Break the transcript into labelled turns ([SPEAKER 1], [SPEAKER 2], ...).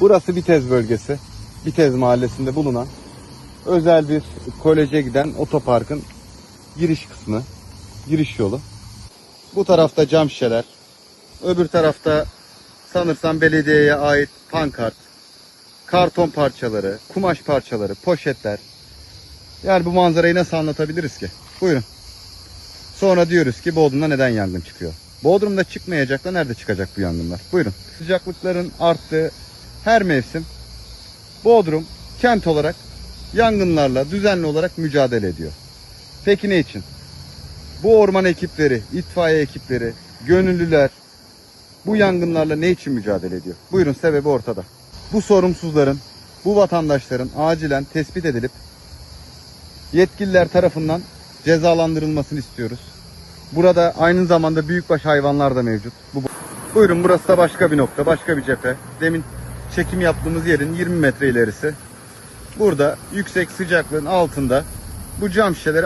[SPEAKER 1] Burası Bitez bölgesi. Bitez mahallesinde bulunan özel bir koleje giden otoparkın giriş kısmı, giriş yolu. Bu tarafta cam şişeler. Öbür tarafta sanırsam belediyeye ait pankart, karton parçaları, kumaş parçaları, poşetler. Yani bu manzarayı nasıl anlatabiliriz ki? Buyurun. Sonra diyoruz ki Bodrum'da neden yangın çıkıyor? Bodrum'da çıkmayacak da nerede çıkacak bu yangınlar? Buyurun. Sıcaklıkların arttığı her mevsim Bodrum kent olarak yangınlarla düzenli olarak mücadele ediyor. Peki ne için? Bu orman ekipleri, itfaiye ekipleri, gönüllüler bu yangınlarla ne için mücadele ediyor? Buyurun sebebi ortada. Bu sorumsuzların, bu vatandaşların acilen tespit edilip yetkililer tarafından cezalandırılmasını istiyoruz. Burada aynı zamanda büyükbaş hayvanlar da mevcut. Bu, buyurun burası da başka bir nokta, başka bir cephe. Demin çekim yaptığımız yerin 20 metre ilerisi. Burada yüksek sıcaklığın altında bu cam şişeleri